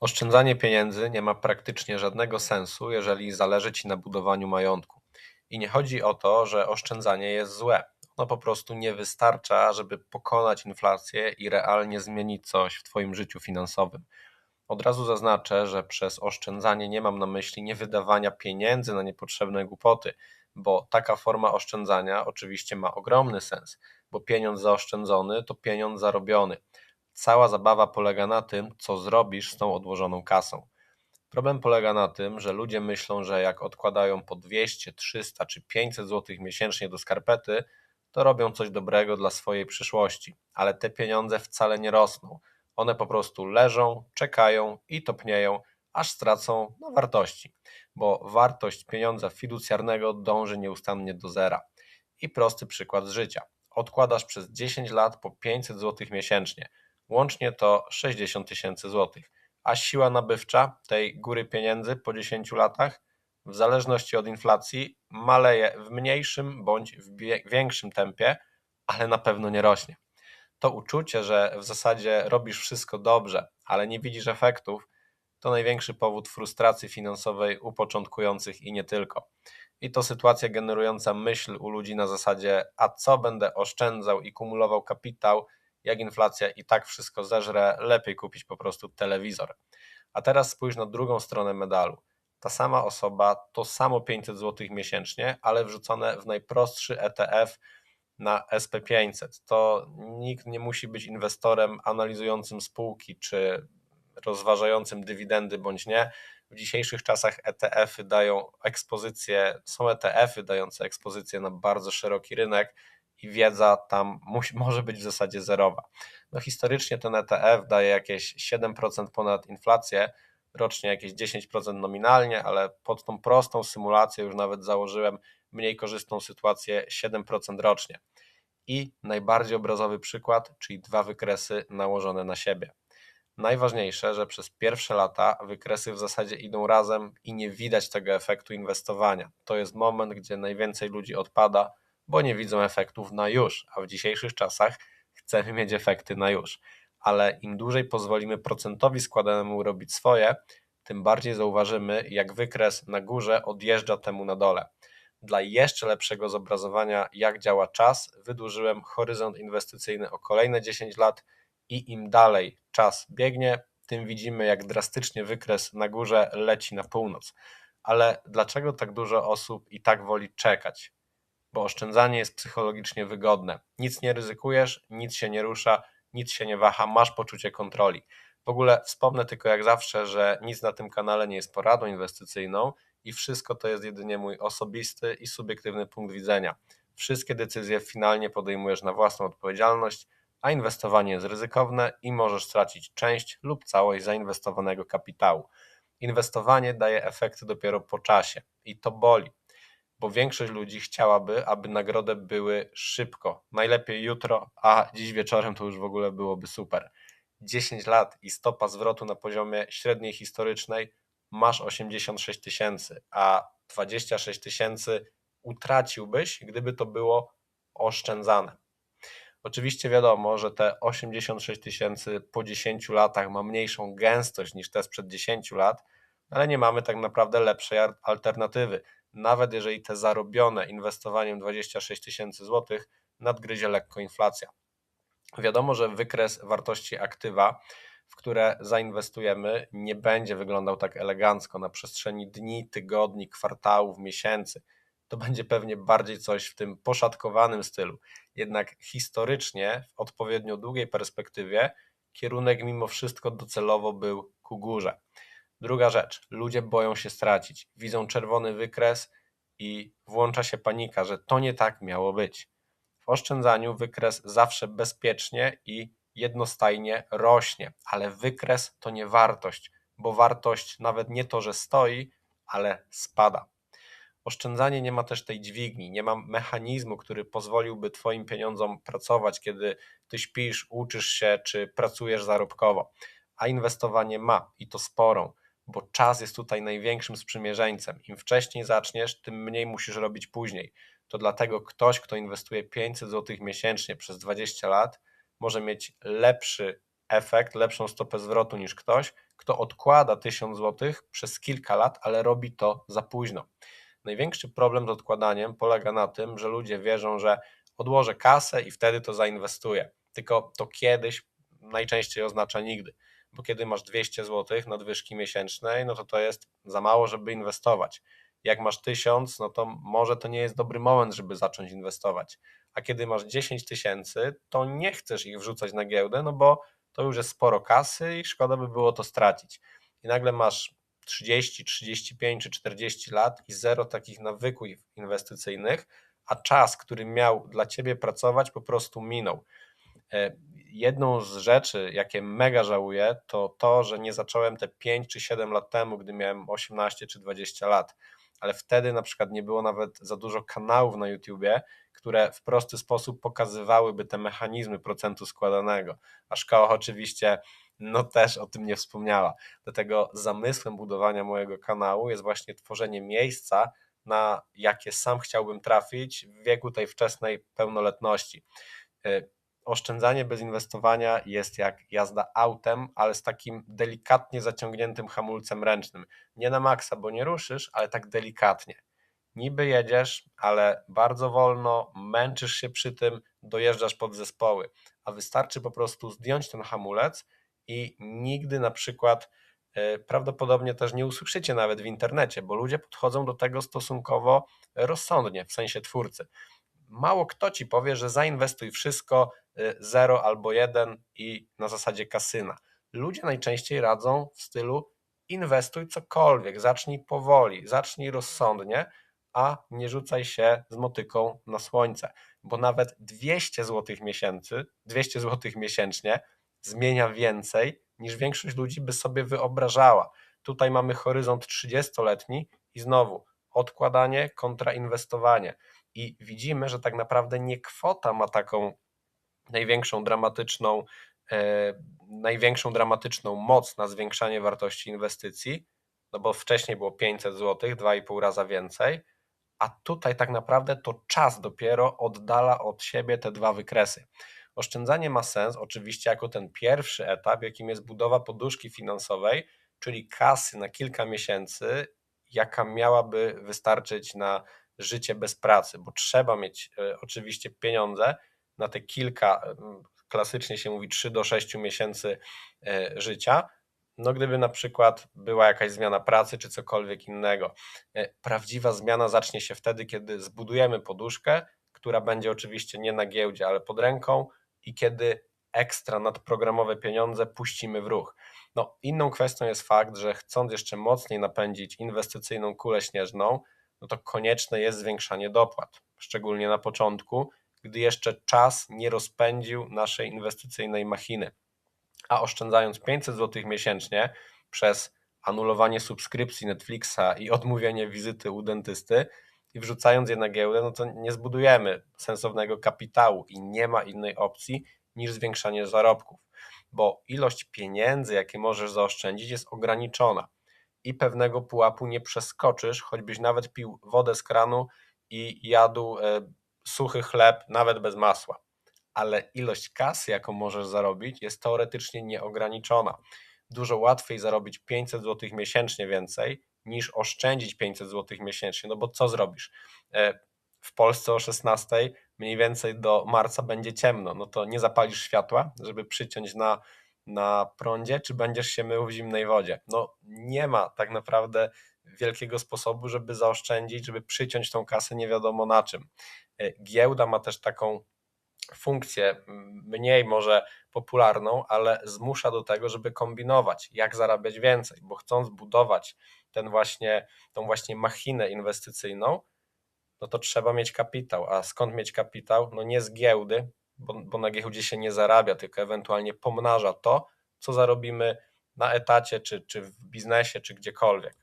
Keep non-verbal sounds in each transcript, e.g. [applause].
Oszczędzanie pieniędzy nie ma praktycznie żadnego sensu, jeżeli zależy ci na budowaniu majątku. I nie chodzi o to, że oszczędzanie jest złe. Ono po prostu nie wystarcza, żeby pokonać inflację i realnie zmienić coś w Twoim życiu finansowym. Od razu zaznaczę, że przez oszczędzanie nie mam na myśli nie wydawania pieniędzy na niepotrzebne głupoty, bo taka forma oszczędzania oczywiście ma ogromny sens, bo pieniądz zaoszczędzony to pieniądz zarobiony. Cała zabawa polega na tym, co zrobisz z tą odłożoną kasą. Problem polega na tym, że ludzie myślą, że jak odkładają po 200, 300 czy 500 zł miesięcznie do skarpety, to robią coś dobrego dla swojej przyszłości, ale te pieniądze wcale nie rosną. One po prostu leżą, czekają i topnieją, aż stracą na wartości, bo wartość pieniądza fiducjarnego dąży nieustannie do zera. I prosty przykład z życia. Odkładasz przez 10 lat po 500 zł miesięcznie Łącznie to 60 tysięcy złotych. A siła nabywcza tej góry pieniędzy po 10 latach, w zależności od inflacji, maleje w mniejszym bądź w większym tempie, ale na pewno nie rośnie. To uczucie, że w zasadzie robisz wszystko dobrze, ale nie widzisz efektów, to największy powód frustracji finansowej u początkujących i nie tylko. I to sytuacja generująca myśl u ludzi na zasadzie: a co będę oszczędzał i kumulował kapitał, jak inflacja i tak wszystko zeżre, lepiej kupić po prostu telewizor. A teraz spójrz na drugą stronę medalu. Ta sama osoba, to samo 500 zł miesięcznie, ale wrzucone w najprostszy ETF na SP500. To nikt nie musi być inwestorem analizującym spółki czy rozważającym dywidendy bądź nie. W dzisiejszych czasach ETF-y dają ekspozycję, są ETF-y dające ekspozycję na bardzo szeroki rynek i wiedza tam musi, [laughs] może być w zasadzie zerowa. No historycznie ten ETF daje jakieś 7% ponad inflację, rocznie jakieś 10% nominalnie, ale pod tą prostą symulację już nawet założyłem mniej korzystną sytuację 7% rocznie. I najbardziej obrazowy przykład, czyli dwa wykresy nałożone na siebie. Najważniejsze, że przez pierwsze lata wykresy w zasadzie idą razem i nie widać tego efektu inwestowania. To jest moment, gdzie najwięcej ludzi odpada, bo nie widzą efektów na już, a w dzisiejszych czasach chcemy mieć efekty na już. Ale im dłużej pozwolimy procentowi składanemu robić swoje, tym bardziej zauważymy, jak wykres na górze odjeżdża temu na dole. Dla jeszcze lepszego zobrazowania, jak działa czas, wydłużyłem horyzont inwestycyjny o kolejne 10 lat i im dalej czas biegnie, tym widzimy, jak drastycznie wykres na górze leci na północ. Ale dlaczego tak dużo osób i tak woli czekać? Bo oszczędzanie jest psychologicznie wygodne. Nic nie ryzykujesz, nic się nie rusza, nic się nie waha, masz poczucie kontroli. W ogóle wspomnę tylko jak zawsze, że nic na tym kanale nie jest poradą inwestycyjną i wszystko to jest jedynie mój osobisty i subiektywny punkt widzenia. Wszystkie decyzje finalnie podejmujesz na własną odpowiedzialność, a inwestowanie jest ryzykowne i możesz stracić część lub całość zainwestowanego kapitału. Inwestowanie daje efekty dopiero po czasie i to boli bo większość ludzi chciałaby, aby nagrody były szybko, najlepiej jutro, a dziś wieczorem to już w ogóle byłoby super. 10 lat i stopa zwrotu na poziomie średniej historycznej masz 86 tysięcy, a 26 tysięcy utraciłbyś, gdyby to było oszczędzane. Oczywiście wiadomo, że te 86 tysięcy po 10 latach ma mniejszą gęstość niż te sprzed 10 lat, ale nie mamy tak naprawdę lepszej alternatywy nawet jeżeli te zarobione inwestowaniem 26 tysięcy złotych nadgryzie lekko inflacja. Wiadomo, że wykres wartości aktywa, w które zainwestujemy, nie będzie wyglądał tak elegancko na przestrzeni dni, tygodni, kwartałów, miesięcy. To będzie pewnie bardziej coś w tym poszatkowanym stylu. Jednak historycznie, w odpowiednio długiej perspektywie, kierunek mimo wszystko docelowo był ku górze. Druga rzecz, ludzie boją się stracić. Widzą czerwony wykres i włącza się panika, że to nie tak miało być. W oszczędzaniu wykres zawsze bezpiecznie i jednostajnie rośnie, ale wykres to nie wartość, bo wartość nawet nie to, że stoi, ale spada. Oszczędzanie nie ma też tej dźwigni, nie ma mechanizmu, który pozwoliłby Twoim pieniądzom pracować, kiedy Ty śpisz, uczysz się czy pracujesz zarobkowo. A inwestowanie ma i to sporą bo czas jest tutaj największym sprzymierzeńcem. Im wcześniej zaczniesz, tym mniej musisz robić później. To dlatego ktoś, kto inwestuje 500 zł miesięcznie przez 20 lat, może mieć lepszy efekt, lepszą stopę zwrotu niż ktoś, kto odkłada 1000 zł przez kilka lat, ale robi to za późno. Największy problem z odkładaniem polega na tym, że ludzie wierzą, że odłożę kasę i wtedy to zainwestuję. Tylko to kiedyś najczęściej oznacza nigdy, bo kiedy masz 200 zł nadwyżki miesięcznej, no to to jest za mało, żeby inwestować. Jak masz 1000, no to może to nie jest dobry moment, żeby zacząć inwestować. A kiedy masz 10 tysięcy, to nie chcesz ich wrzucać na giełdę, no bo to już jest sporo kasy i szkoda by było to stracić. I nagle masz 30, 35 czy 40 lat i zero takich nawyków inwestycyjnych, a czas, który miał dla ciebie pracować, po prostu minął. Jedną z rzeczy, jakie mega żałuję, to to, że nie zacząłem te 5 czy 7 lat temu, gdy miałem 18 czy 20 lat. Ale wtedy na przykład nie było nawet za dużo kanałów na YouTubie, które w prosty sposób pokazywałyby te mechanizmy procentu składanego. A szkoła oczywiście no też o tym nie wspomniała. Dlatego zamysłem budowania mojego kanału jest właśnie tworzenie miejsca, na jakie sam chciałbym trafić w wieku tej wczesnej pełnoletności. Oszczędzanie bez inwestowania jest jak jazda autem, ale z takim delikatnie zaciągniętym hamulcem ręcznym. Nie na maksa, bo nie ruszysz, ale tak delikatnie. Niby jedziesz, ale bardzo wolno, męczysz się przy tym, dojeżdżasz pod zespoły, a wystarczy po prostu zdjąć ten hamulec i nigdy na przykład e, prawdopodobnie też nie usłyszycie nawet w internecie, bo ludzie podchodzą do tego stosunkowo rozsądnie, w sensie twórcy. Mało kto ci powie, że zainwestuj wszystko, e, zero albo jeden i na zasadzie kasyna. Ludzie najczęściej radzą w stylu inwestuj cokolwiek, zacznij powoli, zacznij rozsądnie, a nie rzucaj się z motyką na słońce, bo nawet 200 zł miesięcy, 200 zł miesięcznie zmienia więcej niż większość ludzi by sobie wyobrażała. Tutaj mamy horyzont 30-letni i znowu odkładanie kontra inwestowanie. I widzimy, że tak naprawdę nie kwota ma taką największą dramatyczną, e, największą dramatyczną moc na zwiększanie wartości inwestycji, no bo wcześniej było 500 zł, 2,5 raza więcej, a tutaj tak naprawdę to czas dopiero oddala od siebie te dwa wykresy. Oszczędzanie ma sens oczywiście jako ten pierwszy etap, jakim jest budowa poduszki finansowej, czyli kasy na kilka miesięcy, jaka miałaby wystarczyć na życie bez pracy, bo trzeba mieć e, oczywiście pieniądze na te kilka, klasycznie się mówi 3 do 6 miesięcy e, życia. No, gdyby na przykład była jakaś zmiana pracy czy cokolwiek innego. E, prawdziwa zmiana zacznie się wtedy, kiedy zbudujemy poduszkę, która będzie oczywiście nie na giełdzie, ale pod ręką, i kiedy ekstra nadprogramowe pieniądze puścimy w ruch. No, inną kwestią jest fakt, że chcąc jeszcze mocniej napędzić inwestycyjną kulę śnieżną, no to konieczne jest zwiększanie dopłat, szczególnie na początku, gdy jeszcze czas nie rozpędził naszej inwestycyjnej machiny. A oszczędzając 500 zł miesięcznie przez anulowanie subskrypcji Netflixa i odmówienie wizyty u dentysty, i wrzucając je na giełdę, no to nie zbudujemy sensownego kapitału i nie ma innej opcji niż zwiększanie zarobków, bo ilość pieniędzy, jakie możesz zaoszczędzić, jest ograniczona i pewnego pułapu nie przeskoczysz, choćbyś nawet pił wodę z kranu i jadł e, suchy chleb, nawet bez masła. Ale ilość kasy, jaką możesz zarobić, jest teoretycznie nieograniczona. Dużo łatwiej zarobić 500 zł miesięcznie więcej niż oszczędzić 500 zł miesięcznie. No bo co zrobisz? E, w Polsce o 16 mniej więcej do marca będzie ciemno. No to nie zapalisz światła, żeby przyciąć na, na prądzie, czy będziesz się mył w zimnej wodzie? No nie ma tak naprawdę wielkiego sposobu, żeby zaoszczędzić, żeby przyciąć tą kasę nie wiadomo na czym. E, giełda ma też taką funkcję mniej może popularną, ale zmusza do tego, żeby kombinować, jak zarabiać więcej, bo chcąc budować ten właśnie, tą właśnie machinę inwestycyjną, no to trzeba mieć kapitał. A skąd mieć kapitał? No nie z giełdy, bo, bo na giełdzie się nie zarabia, tylko ewentualnie pomnaża to, co zarobimy na etacie, czy, czy w biznesie, czy gdziekolwiek.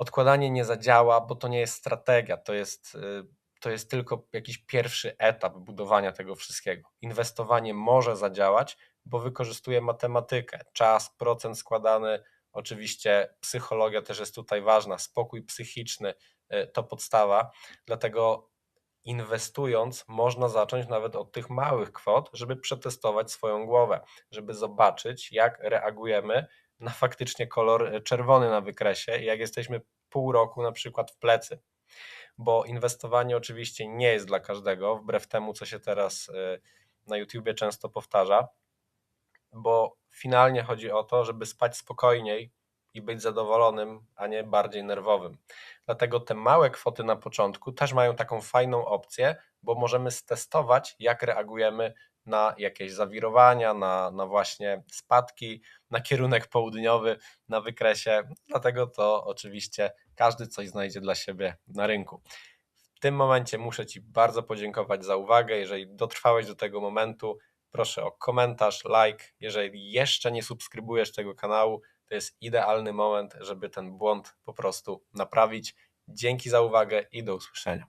Odkładanie nie zadziała, bo to nie jest strategia, to jest y, to jest tylko jakiś pierwszy etap budowania tego wszystkiego. Inwestowanie może zadziałać, bo wykorzystuje matematykę, czas, procent składany, oczywiście psychologia też jest tutaj ważna, spokój psychiczny e, to podstawa, dlatego inwestując można zacząć nawet od tych małych kwot, żeby przetestować swoją głowę, żeby zobaczyć, jak reagujemy na faktycznie kolor czerwony na wykresie jak jesteśmy pół roku na przykład w plecy. Bo inwestowanie oczywiście nie jest dla każdego, wbrew temu, co się teraz y, na YouTubie często powtarza, bo finalnie chodzi o to, żeby spać spokojniej i być zadowolonym, a nie bardziej nerwowym. Dlatego te małe kwoty na początku też mają taką fajną opcję, bo możemy stestować, jak reagujemy na jakieś zawirowania, na, na właśnie spadki, na kierunek południowy na wykresie. Dlatego to oczywiście każdy coś znajdzie dla siebie na rynku. W tym momencie muszę Ci bardzo podziękować za uwagę. Jeżeli dotrwałeś do tego momentu, proszę o komentarz, like. Jeżeli jeszcze nie subskrybujesz tego kanału, to jest idealny moment, żeby ten błąd po prostu naprawić. Dzięki za uwagę i do usłyszenia.